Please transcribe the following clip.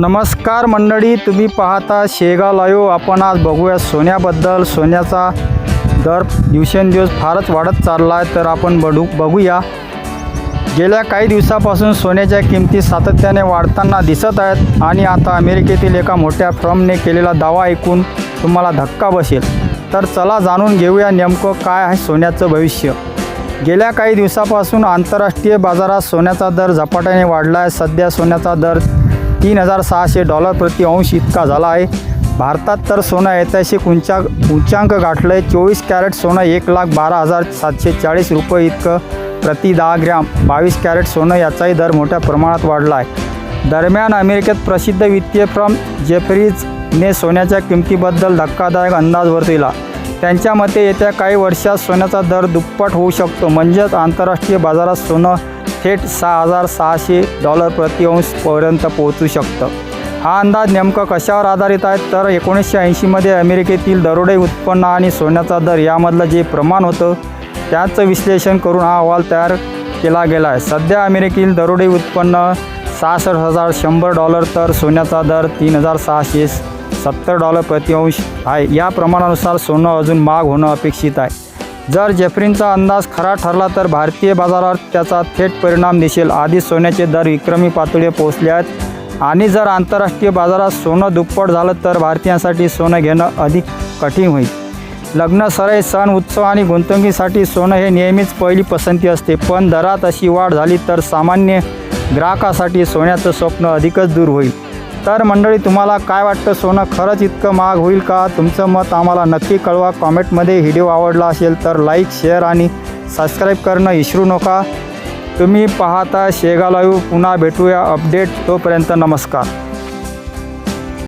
नमस्कार मंडळी तुम्ही पाहता शेगाव लाईव्ह. आपण आज बघूया सोन्याबद्दल. सोन्याचा दर दिवसेंदिवस फारच वाढत चालला आहे तर आपण बघू बघूया. गेल्या काही दिवसापासून सोन्याच्या किमती सातत्याने वाढताना दिसत आहेत आणि आता अमेरिकेतील एका मोठ्या फर्मने केलेला दावा ऐकून तुम्हाला धक्का बसेल. तर चला जाणून घेऊया नेमकं काय आहे सोन्याचं भविष्य. गेल्या काही दिवसापासून आंतरराष्ट्रीय बाजारात सोन्याचा दर झपाट्याने वाढला आहे सध्या सोन्याचा दर तीन हजार सहाशे डॉलर प्रति अंश इतका झाला आहे. भारतात तर सोनं ऐतिहासिक उंचा उंचांक गाठलं आहे चोवीस कॅरेट सोनं एक लाख बारा हजार सातशे चाळीस रुपये इतकं प्रति दहा ग्रॅम. बावीस कॅरेट सोनं याचाही दर मोठ्या प्रमाणात वाढला आहे दरम्यान अमेरिकेत प्रसिद्ध वित्तीय फर्म जेफरीजने सोन्याच्या किमतीबद्दल धक्कादायक अंदाज वर्तविला. त्यांच्या मते येत्या काही वर्षात सोन्याचा दर दुप्पट होऊ शकतो. म्हणजेच आंतरराष्ट्रीय बाजारात सोनं थेट सहा हजार सहाशे डॉलर प्रति अंशपर्यंत पोहोचू शकतं. हा अंदाज नेमकं कशावर आधारित आहे? तर एकोणीसशे ऐंशीमध्ये अमेरिकेतील दरोडे उत्पन्न आणि सोन्याचा दर यामधलं जे प्रमाण होतं त्याचं विश्लेषण करून हा अहवाल तयार केला गेला आहे. सध्या अमेरिकेतील दरोडे उत्पन्न सहासष्ट हजार शंभर डॉलर तर सोन्याचा दर तीन हजार सहाशे सत्तर डॉलर प्रति अंश आहे. या प्रमाणानुसार सोनं अजून महाग होणं अपेक्षित आहे. जर जेफरींचा अंदाज खरा ठरला तर भारतीय बाजारावर त्याचा थेट परिणाम दिसेल. आधी सोन्याचे दर विक्रमी पातळीवर पोहोचले आहेत. आणि जर आंतरराष्ट्रीय बाजारात सोनं दुप्पट झालं तर भारतीयांसाठी सोनं घेणं अधिक कठीण होईल. लग्न सराई सण उत्सव आणि गुंतवणुकीसाठी सोनं हे नेहमीच पहिली पसंती असते. पण दरात अशी वाढ झाली तर सामान्य ग्राहकासाठी सोन्याचं स्वप्न अधिकच दूर होईल. तर मंडळी तुम्हाला काय वाटतं? सोनं खरंच इतकं महाग होईल का? तुमचं मत आम्हाला नक्की कळवा. कॉमेंटमध्ये व्हिडिओ आवडला असेल तर लाईक शेअर आणि सबस्क्राईब करणं विसरू नका. तुम्ही पाहता शेगा लाईव्ह. पुन्हा भेटूया अपडेट. तोपर्यंत नमस्कार.